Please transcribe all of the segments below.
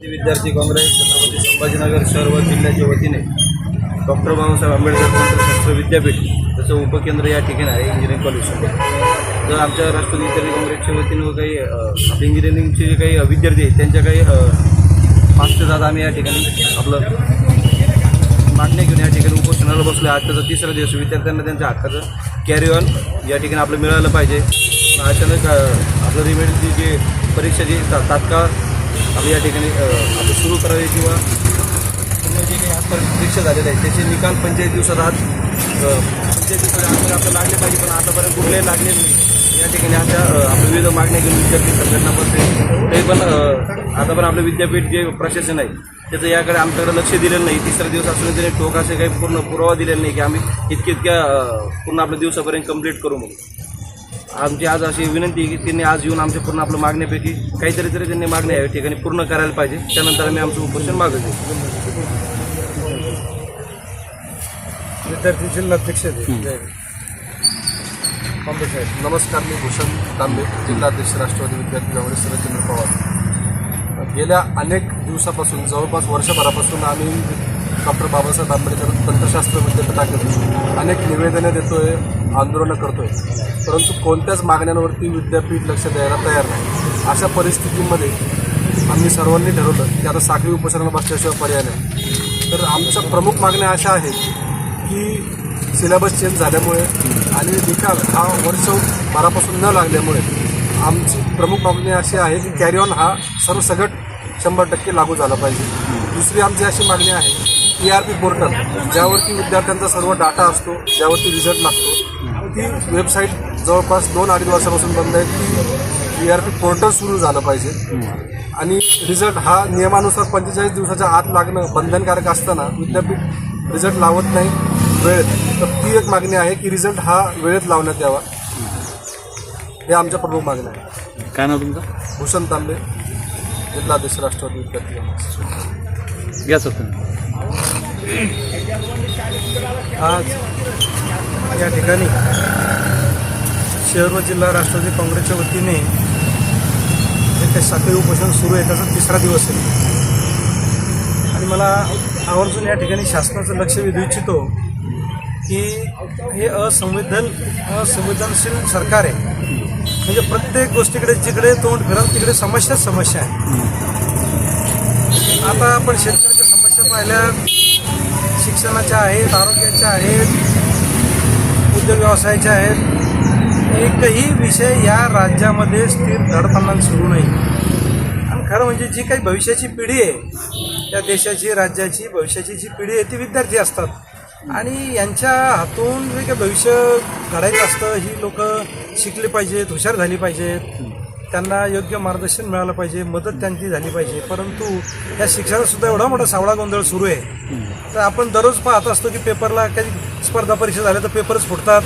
विद्यार्थी काँग्रेस छत्रपती संभाजीनगर शहर व जिल्ह्याच्या वतीने डॉक्टर बाबासाहेब आंबेडकर तंत्रशास्त्र विद्यापीठ त्याचं उपकेंद्र या ठिकाणी आहे इंजिनिअरिंग कॉलेजमध्ये तर आमच्या राष्ट्रवादी विद्यार्थी काँग्रेसच्या वतीनं व काही आपले इंजिनिअरिंगचे जे काही विद्यार्थी आहेत त्यांच्या काही मास्टर आज आम्ही या ठिकाणी आपलं मागण्या घेऊन या ठिकाणी उपोषणाला बसलो आज त्याचा तिसरा दिवस. विद्यार्थ्यांना त्यांच्या हक्काचं कॅरी ऑन या ठिकाणी आपलं मिळालं पाहिजे. अचानक आपलं रिमेडची जी परीक्षा जी तात्काळ आपल्या या ठिकाणी आता सुरू करावे किंवा पूर्ण जे काही आजपर्यंत परीक्षा झालेल्या आहेत त्याचे निकाल पंचायत दिवसात आज पंचायत दिवसात आज लागले पाहिजे पण आतापर्यंत कुठलेही लागले नाही. या ठिकाणी आमच्या आपल्या विविध मागण्या घेऊन विद्यार्थी संघटना पण ते पण आतापर्यंत आता पण आपलं विद्यापीठ जे प्रशासन आहे त्याचं याकडे आमच्याकडे लक्ष दिलेलं नाही. तिसरा दिवस असून त्याने टोकाचे असे काही पूर्ण पुरावा दिलेला नाही की आम्ही इतक्या इतक्या पूर्ण आपल्या दिवसापर्यंत कंप्लीट करू म्हणून. आमची आज अशी विनंती आहे की त्यांनी आज येऊन आमच्या पूर्ण आपल्या मागण्यापैकी काहीतरी तरी त्यांनी मागण्या या ठिकाणी पूर्ण करायला पाहिजे. त्यानंतर आम्ही आमचं उपोषण मागं घेऊ. विद्यार्थी जिल्हाध्यक्ष नमस्कार. मी भूषण तांबे जिल्हाध्यक्ष राष्ट्रवादी विद्यार्थी काँग्रेस शरदचंद्र पवार. गेल्या अनेक दिवसापासून जवळपास वर्षभरापासून आम्ही डॉक्टर बाबासाहेब आंबेडकर तंत्रशास्त्र विद्यापीठाकडे अनेक निवेदनं देतोय आंदोलनं करतोय. परंतु कोणत्याच मागण्यांवरती विद्यापीठ लक्ष द्यायला तयार नाही. अशा परिस्थितीमध्ये आम्ही सर्वांनी ठरवलं की आता साखळी उपोषणाला बसल्याशिवाय पर्याय नाही. तर आमच्या प्रमुख मागण्या अशा आहेत की सिलेबस चेंज झाल्यामुळे आणि निकाल हा वर्ष भरापासून न लागल्यामुळे आमची प्रमुख मागणी अशी आहे की कॅरी ऑन हा सर्वसकट शंभर टक्के लागू झाला पाहिजे. दुसरी आमची अशी मागणी आहे ई आर पी पोर्टल ज्यावरती विद्यार्थ्यांचा सर्व डाटा असतो ज्यावरती रिझल्ट लागतो ती वेबसाईट जवळपास दोन अडीच वर्षापासून बंद आहे. ती ई आर पी पोर्टल सुरू झालं पाहिजे. आणि रिझल्ट हा नियमानुसार पंचेचाळीस दिवसाच्या आत लागणं बंधनकारक असताना विद्यापीठ रिझल्ट लावत नाही वेळेत. तर ती एक मागणी आहे की रिझल्ट हा वेळेत लावण्यात यावा. हे आमच्या प्रमुख मागण्या आहे काय नाव तुमचं? भूषण तांबे जिल्हाध्यक्ष राष्ट्रवादी विद्यार्थी. या सर आज या ठिकाणी शहर व जिल्हा राष्ट्रवादी काँग्रेसच्या वतीने जे काही साखळी उपोषण सुरू आहे. त्याचा तिसरा दिवस आहे. आणि मला आवर्जून या ठिकाणी शासनाचं लक्ष वेधू इच्छितो की हे असंविधान असंवेदनशील सरकार आहे. म्हणजे प्रत्येक गोष्टीकडे जिकडे तोंड फिरल तिकडे समस्याच समस्या आहे. आता आपण शेतकऱ्याच्या समस्या पाहिल्या. शिक्षणाच्या आहेत आरोग्याच्या आहेत उद्योग व्यवसायाच्या आहेत. एकही विषय या राज्यामध्ये स्थिर धडपणाने सुरू नाही. आणि खरं म्हणजे जी काही भविष्याची पिढी आहे त्या देशाची राज्याची भविष्याची जी पिढी आहे ती विद्यार्थी असतात. आणि यांच्या हातून जे काही भविष्य घडायचं असतं ही लोक शिकली पाहिजेत हुशार झाली पाहिजेत. त्यांना योग्य मार्गदर्शन मिळालं पाहिजे मदत त्यांची झाली पाहिजे. परंतु या शिक्षणात सुद्धा एवढा मोठा सावळा गोंधळ सुरू आहे. तर आपण दररोज पाहत असतो की पेपरला काही स्पर्धा परीक्षा झाल्या तर पेपरच फुटतात.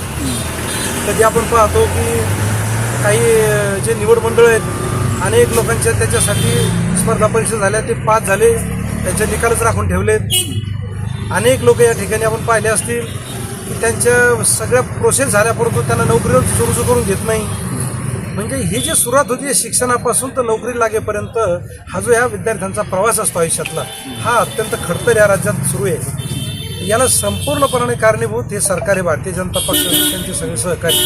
कधी आपण पाहतो की काही जे निवड मंडळ आहेत अनेक लोकांच्या त्याच्यासाठी स्पर्धा परीक्षा झाल्या ते पास झाले त्यांचे निकालच राखून ठेवलेत. अनेक लोक या ठिकाणी आपण पाहिले असतील की त्यांच्या सगळ्या प्रोसेस झाल्या परंतु त्यांना नोकरीवर सुरू करून घेत नाही. म्हणजे ही जी सुरुवात होती शिक्षणापासून तर नोकरी लागेपर्यंत हा जो ह्या विद्यार्थ्यांचा प्रवास असतो आयुष्यातला हा अत्यंत खडतर या राज्यात सुरू आहे. याला संपूर्णपणे कारणीभूत हे सरकार आहे भारतीय जनता पक्ष त्यांचे सगळे सहकारी.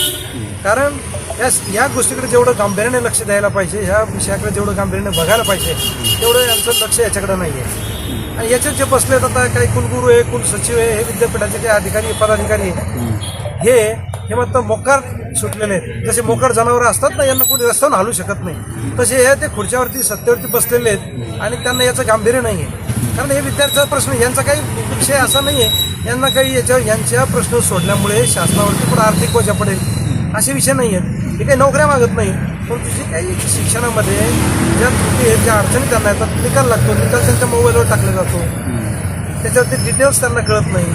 कारण या या गोष्टीकडे जेवढं गांभीर्याने लक्ष द्यायला पाहिजे ह्या विषयाकडे जेवढं गांभीर्याने बघायला पाहिजे तेवढं यांचं लक्ष याच्याकडे नाही आहे आणि याच्यात जे बसलेत आता काही कुलगुरू आहे कुलसचिव आहे हे विद्यापीठाचे काही अधिकारी पदाधिकारी आहे. हे हे मात्र मोकार सुटलेले आहेत. जसे मोकार जनावरं असतात ना यांना कोणी रस्त्यावर हलू शकत नाही. तसे हे ते खुर्च्यावरती सत्तेवरती बसलेले आहेत आणि त्यांना याचं गांभीर्य नाही आहे. कारण हे विद्यार्थ्याचा प्रश्न यांचा काही विषय असा नाही आहे. यांना काही याच्या यांच्या प्रश्न सोडल्यामुळे शासनावरती पण आर्थिक वजा पडेल असे विषय नाही आहेत. हे काही नोकऱ्या मागत नाही. परंतु जे काही शिक्षणामध्ये ज्या त्रुटी आहेत ज्या अडचणी त्यांना येतात निकाल लागतो. निकाल त्यांच्या मोबाईलवर टाकला जातो. त्याच्यावरती डिटेल्स त्यांना कळत नाही.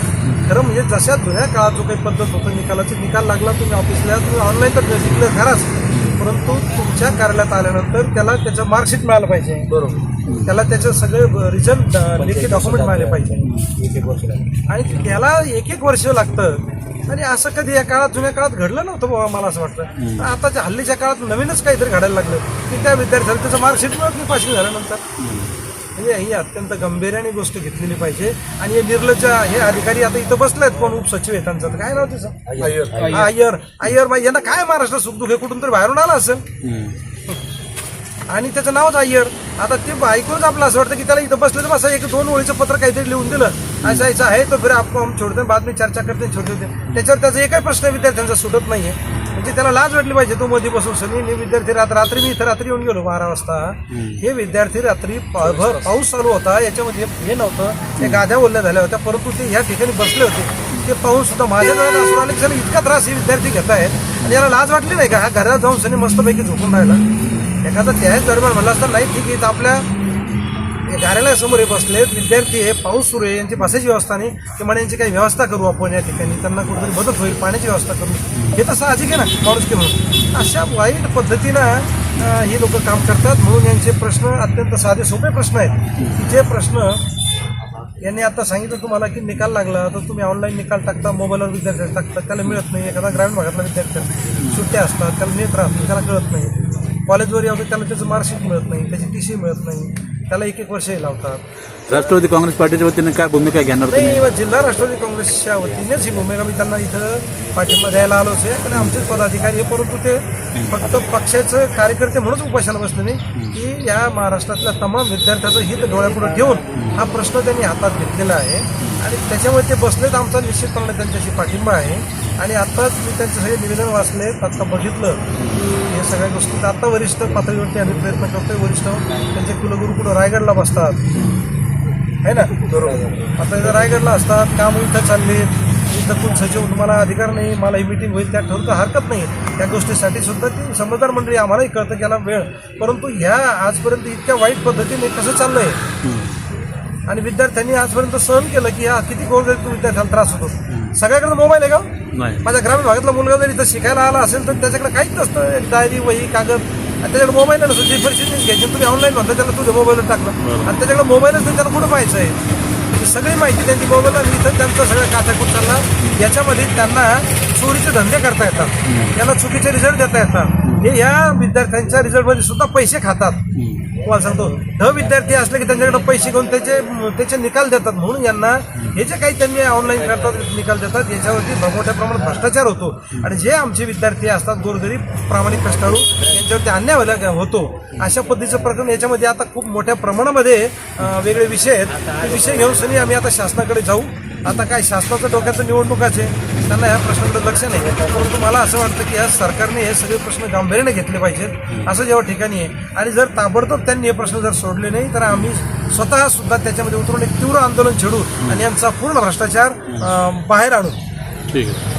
खरं म्हणजे जशा जुन्या काळात जो काही पद्धत होतं निकालाची निकाल लागला तुम्ही ऑफिसला तुम्ही ऑनलाईन तर डिक्लेअर कराच परंतु तुमच्या कार्यालयात आल्यानंतर त्याला त्याचं मार्कशीट मिळालं पाहिजे. बरोबर. त्याला त्याचं सगळे रिझल्ट लेखी डॉक्युमेंट मिळाले पाहिजे. आणि त्याला एक एक वर्ष लागतं. आणि असं कधी या काळात जुन्या काळात घडलं नव्हतं बाबा मला असं वाटतं. आताच्या हल्लीच्या काळात नवीनच काहीतरी घडायला लागलं. की त्या विद्यार्थ्याला त्याचं मार्कशीट मिळत नाही पासिंग झाल्यानंतर. म्हणजे ही अत्यंत गंभीर्याने गोष्ट घेतलेली पाहिजे. आणि हे निर्लज्ज हे अधिकारी आता इथं बसलेत कोण उपसचिव आहे त्यांचं काय नाव त्याचं अय्यर. अय्यर. अय्यर. मग यांना काय महाराष्ट्र सुखदुख हे कुठून तरी बाहेरून आला असेल. आणि त्याचं नावच अय्यर. आता ते ऐकूनच आपलं असं वाटतं की त्याला इथं बसलं तर बसा एक दोन ओळीचं पत्र काहीतरी लिहून दिलं. असं यायचं आहे तर फिर आपण छोडते बाद में चर्चा करते छोटे होते त्याच्यावर त्याचा एकही प्रश्न विद्यार्थ्यांचा सुटत नाहीये. म्हणजे त्याला लाज वाटली पाहिजे. तो मध्ये बसून सनी मी विद्यार्थी रात रात्री मी इथं रात्री येऊन गेलो बारा वाजता. हे विद्यार्थी रात्री पावभर पाऊस चालू होता. याच्यामध्ये हे नव्हतं. त्या गाद्या ओल्या झाल्या होत्या. परंतु ते ह्या ठिकाणी बसले होते. ते पाहून सुद्धा माझ्या असून आले की त्याला इतका त्रास हे विद्यार्थी घेत आहेत. आणि याला लाज वाटली नाही का? हा घरात जाऊन सनी मस्तपैकी झोपून राहिला. एखादा त्याच दरम्यान म्हणला असता नाही ठीक आहे आपल्या कार्यालयासमोर हे बसलेत विद्यार्थी हे पाऊस सुरू आहे. यांची बसायची व्यवस्था नाही. किंवा यांची काही व्यवस्था करू आपण या ठिकाणी. त्यांना कुठेतरी मदत होईल. पाण्याची व्यवस्था करू. हे तर साहजिक आहे ना माणूस की म्हणून. अशा वाईट पद्धतीनं ही लोक काम करतात. म्हणून यांचे प्रश्न अत्यंत साधे सोपे प्रश्न आहेत. की जे प्रश्न यांनी आता सांगितलं तुम्हाला की निकाल लागला तर तुम्ही ऑनलाईन निकाल टाकता मोबाईलवर विद्यार्थी टाकता. त्याला मिळत नाही. एखादा ग्रामीण भागातला विद्यार्थी सुट्ट्या असतात. त्याला नेत्र राहत नाही. त्याला कळत नाही. कॉलेजवर यावं त्याला त्याचं मार्कशीट मिळत नाही. त्याची टी सी मिळत नाही. त्याला एक एक वर्ष हे लावतात. राष्ट्रवादी काँग्रेस पार्टीच्या वतीने काय भूमिका घेणार तुम्ही? नाही जिल्हा राष्ट्रवादी काँग्रेसच्या वतीनेच ही भूमिका मी त्यांना इथं पाठिंबा द्यायला आलोच आहे आणि आमचेच पदाधिकारी आहे परंतु ते फक्त पक्षाचं कार्यकर्ते म्हणून उपाशाला बसले नाही की या महाराष्ट्रातल्या तमाम विद्यार्थ्याचं हित डोळ्यापुढे ठेवून हा प्रश्न त्यांनी हातात घेतलेला आहे. आणि त्याच्यामुळे ते बसलेत आमचा निश्चितपणे त्यांच्याशी पाठिंबा आहे. आणि आत्ताच मी त्यांचे सगळे निवेदन वाचले आत्ता बघितलं. की हे सगळ्या गोष्टी. तर आत्ता वरिष्ठ पातळीवरती आम्ही प्रयत्न करतोय. वरिष्ठ त्यांचे कुलगुरू कुठं रायगडला बसतात. आहे ना? बरोबर. आता इथं रायगडला असतात. काम इथं चालले. इथं कोण सचिव तुम्हाला अधिकार नाही. मला ही मिटिंग होईल. त्या ठरवता हरकत नाही. त्या गोष्टीसाठी सुद्धा ती समजदार मंडळी आम्हालाही कळतं की याला वेळ. परंतु ह्या आजपर्यंत इतक्या वाईट पद्धतीने कसं चाललंय? आणि विद्यार्थ्यांनी आजपर्यंत सहन केलं की हा किती गोरगरीब विद्यार्थ्याला त्रास होतो. सगळ्याकडे मोबाईल आहे का? नाही. माझ्या ग्रामीण भागातला मुलगा जर इथं शिकायला आला असेल तर त्याच्याकडे काहीच नसतं. डायरी वही कागद. आणि त्याच्याकडे मोबाईल नसतो. जी परिस्थिती घ्यायची तुम्ही ऑनलाईन म्हणता त्याला तुझ्या मोबाईलवर टाकलं. आणि त्याच्याकडे मोबाईलच नाही त्याला कुठं पाहायचं आहे? ही सगळी माहिती त्यांची मोबाईल आणि इथं त्यांचं सगळं काचाकूट चालला. याच्यामध्ये त्यांना चोरीचे धंदे करता येतात. त्यांना चुकीचे रिझल्ट देता येतात. हे या विद्यार्थ्यांच्या रिझल्टमध्ये सुद्धा पैसे खातात. तुम्हाला सांगतो ध विद्यार्थी असले की त्यांच्याकडे पैसे घेऊन त्याचे त्याचे निकाल देतात. म्हणून यांना हे जे काही त्यांनी ऑनलाईन करतात निकाल देतात याच्यावरती मोठ्या प्रमाणात भ्रष्टाचार होतो. आणि जे आमचे विद्यार्थी असतात गोरगरीब प्रामाणिक कष्टाळू यांच्यावरती अन्याय व्हायला होतो. अशा पद्धतीचं प्रकरण याच्यामध्ये आता खूप मोठ्या प्रमाणामध्ये वेगळे विषय आहेत. विषय घेऊन सनी आम्ही आता शासनाकडे जाऊ. आता काय शासनाचं डोक्याचं निवडणुकाचे आहे त्यांना ह्या प्रश्नाकडे लक्ष नाही. परंतु मला असं वाटतं की या सरकारने हे सगळे प्रश्न गांभीर्याने घेतले पाहिजेत असं जेव्हा ठिकाणी आहे. आणि जर ताबडतोब त्यांनी हे प्रश्न जर सोडले नाही तर आम्ही स्वतः सुद्धा त्याच्यामध्ये उतरून एक तीव्र आंदोलन छेडू आणि यांचा पूर्ण भ्रष्टाचार बाहेर आणू. ठीक आहे.